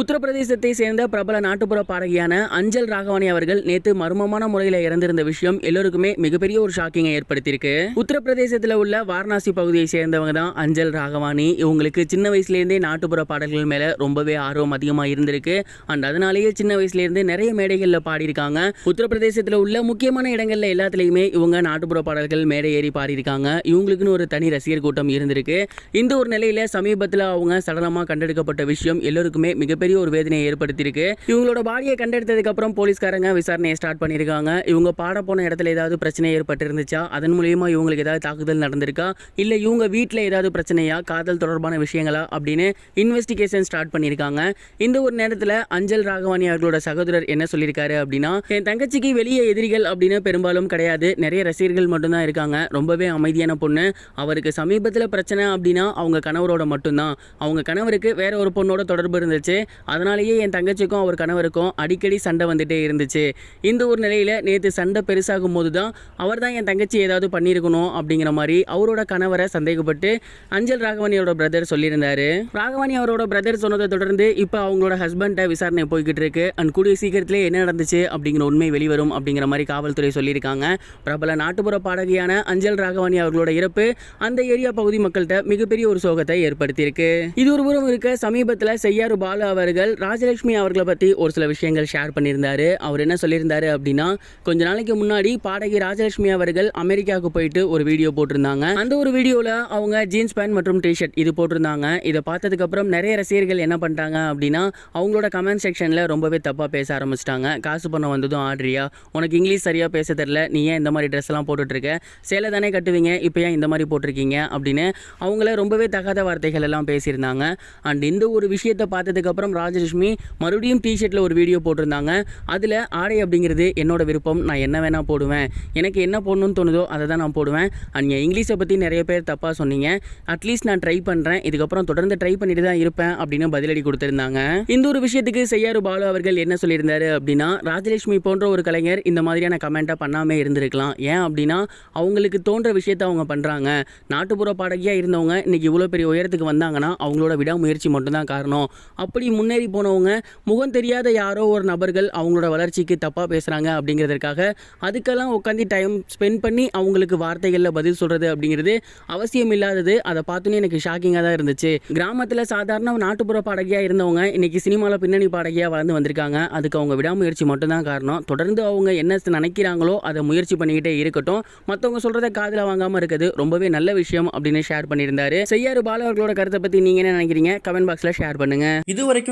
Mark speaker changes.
Speaker 1: உத்தரப்பிரதேசத்தை சேர்ந்த பிரபல நாட்டுப்புற பாடகியான அஞ்சல் ராகவானி அவர்கள் நேத்து மர்மமான முறையில் இறந்திருந்த விஷயம் எல்லோருக்குமே மிகப்பெரிய ஒரு ஷாக்கிங்கை ஏற்படுத்தியிருக்கு. உத்தரப்பிரதேசத்தில் உள்ள வாரணாசி பகுதியை சேர்ந்தவங்க தான் அஞ்சல் ராகவானி இவங்களுக்கு சின்ன வயசுலேருந்தே நாட்டுப்புற பாடல்கள் மேலே ரொம்பவே ஆர்வம் அதிகமாக இருந்திருக்கு. அண்ட் அதனாலேயே சின்ன வயசுலேருந்து நிறைய மேடைகளில் பாடியிருக்காங்க. உத்தரப்பிரதேசத்தில் உள்ள முக்கியமான இடங்களில் எல்லாத்துலேயுமே இவங்க நாட்டுப்புற பாடல்கள் மேடை ஏறி பாடியிருக்காங்க. இவங்களுக்குன்னு ஒரு தனி ரசிகர் கூட்டம் இருந்திருக்கு. இந்த ஒரு நிலையில் சமீபத்தில் அவங்க சடலமாக கண்டெடுக்கப்பட்ட விஷயம் எல்லோருக்குமே மிகப்பெரிய ஒரு வேதனையை ஏற்படுத்தியிருக்கு. இவங்களோட பாடியை கண்டெடுத்ததுக்கு அப்புறம் போலீஸ்காரங்க விசாரணையை ஸ்டார்ட் பண்ணியிருக்காங்க. இவங்க பாட போன இடத்துல ஏதாவது பிரச்சனை ஏற்பட்டிருந்துச்சா? அதன் மூலியமா இவங்களுக்கு ஏதாவது தாக்குதல் நடந்திருக்கா? இல்லை இவங்க வீட்டில் ஏதாவது பிரச்சனையா? காதல் தொடர்பான விஷயங்களா? அப்படின்னு இன்வெஸ்டிகேஷன் ஸ்டார்ட் பண்ணியிருக்காங்க. இந்த ஒரு நேரத்தில் அஞ்சல் ராகவானி அவர்களோட சகோதரர் என்ன சொல்லியிருக்காரு அப்படின்னா என் தங்கச்சிக்கு வெளியே எதிரிகள் அப்படின்னு பெரும்பாலும் கிடையாது. நிறைய ரசிகர்கள் மட்டும்தான் இருக்காங்க. ரொம்பவே அமைதியான பொண்ணு. அவருக்கு சமீபத்தில் பிரச்சனை அப்படின்னா அவங்க கணவரோட மட்டும்தான். அவங்க கணவருக்கு வேற ஒரு பொண்ணோட தொடர்பு இருந்துச்சு. அதனாலேயே என் தங்கச்சிக்கும் அவர் கணவருக்கும் அடிக்கடி சண்டை வந்துட்டே இருந்துச்சு. இந்த ஒரு நிலையில் நேற்று சண்டை பெருசாகும் போது தான் அவர் தான் என் தங்கச்சி ஏதாவது பண்ணியிருக்கணும் அப்படிங்கிற மாதிரி அவரோட கணவரை சந்தேகப்பட்டு அஞ்சல் ராகவானியோட பிரதர் சொல்லியிருந்தாரு. ராகவானி அவரோட பிரதர் சொன்னதை தொடர்ந்து இப்போ அவங்களோட ஹஸ்பண்டை விசாரணை போய்கிட்டு இருக்கு. அண்ட் கூடிய சீக்கிரத்திலே என்ன நடந்துச்சு அப்படிங்கிற உண்மை வெளிவரும் அப்படிங்கிற மாதிரி காவல்துறை சொல்லியிருக்காங்க. பிரபல நாட்டுப்புற பாடகியான அஞ்சல் ராகவானி அவர்களோட இறப்பு அந்த ஏரியா பகுதி மக்கள்கிட்ட மிகப்பெரிய ஒரு சோகத்தை ஏற்படுத்தியிருக்கு. இது ஒரு புறம் இருக்க சமீபத்தில் செய்யாறு பாலு அவர்கள் ராஜலட்சுமி அவர்களை பற்றி ஒரு சில விஷயங்கள் ஷேர் பண்ணியிருந்தாரு. அவர் என்ன சொல்லியிருந்தாரு அப்படின்னா கொஞ்ச நாளைக்கு முன்னாடி பாடகி ராஜலட்சுமி அவர்கள் அமெரிக்காவுக்கு போயிட்டு ஒரு வீடியோ போட்டிருந்தாங்க. அந்த ஒரு வீடியோவில் அவங்க ஜீன்ஸ் பேண்ட் மற்றும் டிஷர்ட் இது போட்டிருந்தாங்க. இதை பார்த்ததுக்கப்புறம் நிறைய ரசிகர்கள் என்ன பண்ணிட்டாங்க அப்படின்னா அவங்களோட கமெண்ட் செக்ஷனில் ரொம்பவே தப்பாக பேச ஆரம்பிச்சிட்டாங்க. காசு பண்ண வந்ததும் ஆட்ரியா உனக்கு இங்கிலீஷ் சரியாக பேச தெரில நீ ஏன் இந்த மாதிரி ட்ரெஸ்லாம் போட்டுட்ருக்க இருக்க? சேலை தானே கட்டுவீங்க. இப்போ ஏன் இந்த மாதிரி போட்டிருக்கீங்க? அப்படின்னு அவங்கள ரொம்பவே தகாத வார்த்தைகள் எல்லாம் பேசியிருந்தாங்க. அண்ட் இந்த ஒரு விஷயத்தை பார்த்ததுக்கப்புறம் ராஜலட்சுமி மறுபடியும் டிஷர்ட்டில் ஒரு வீடியோ போட்டிருந்தாங்க. அதில் ஆடை அப்படிங்கிறது என்னோட விருப்பம். நான் என்ன வேணால் போடுவேன். எனக்கு என்ன போடணும்னு தோணுதோ அதை தான் நான் போடுவேன். அண்ட் இங்கிலீஷை பற்றி நிறைய பேர் தப்பாக சொன்னீங்க. அட்லீஸ்ட் நான் ட்ரை பண்ணுறேன் இதுக்கப்புறம் தொடர்ந்து ட்ரை பண்ணிட்டு தான் இருப்பேன் அப்படின்னு பதிலடி கொடுத்துருந்தாங்க. இந்த ஒரு விஷயத்துக்கு செய்யாறு பாலு அவர்கள் என்ன சொல்லியிருந்தாரு அப்படின்னா ராஜலட்சுமி போன்ற ஒரு கலைஞர் இந்த மாதிரியான கமெண்ட்டை பண்ணாமே இருந்திருக்கலாம். ஏன் அப்படின்னா அவங்களுக்கு தோன்ற விஷயத்தை அவங்க பண்ணுறாங்க நாட்டுப்புற பாடகியாக இருந்தவங்க இன்னைக்கு இவ்வளோ பெரிய உயரத்துக்கு வந்தாங்கன்னா அவங்களோட விடாமுயற்சி மட்டும்தான் காரணம். அப்படி முன்னேறி போனவங்க முகம் தெரியாத யாரோ ஒரு நபர்கள் அவங்களோட வளர்ச்சிக்கு தப்பாக பேசுகிறாங்க அப்படிங்கிறதுக்காக அதுக்கெல்லாம் உட்காந்து டைம் ஸ்பெண்ட் பண்ணி அவங்களுக்கு வார்த்தைகளில் பதில் சொல்கிறது அப்படிங்கிறது அவசியம் இல்லாதது அதை பார்த்தோன்னே எனக்கு ஷாக்கிங்காக தான் இருந்துச்சு. கிராமத்தில் சாதாரண நாட்டுப்புற பாடகியாக இருந்தவங்க இன்றைக்கி சினிமாவில் பின்னணி பாடகியாக வளர்ந்து வந்திருக்காங்க. அதுக்கு அவங்க விடாமுயற்சி மட்டும்தான் காரணம். தொடர்ந்து அவங்க என்ன நினைக்கிறாங்களோ அதை முயற்சி பண்ணிக்கிட்டே இருக்கட்டும். மற்றவங்க சொல்கிறத காதில் வாங்காமல் இருக்குது. ரொம்பவே நல்ல விஷயம் அப்படின்னு ஷேர் பண்ணியிருந்தாரு. செய்யாறு பாலவர்களோட கருத்தை பற்றி நீங்கள் என்ன நினைக்கிறீங்க? கமெண்ட் பாக்ஸில் ஷேர் பண்ணுங்க.
Speaker 2: இது வரைக்கும்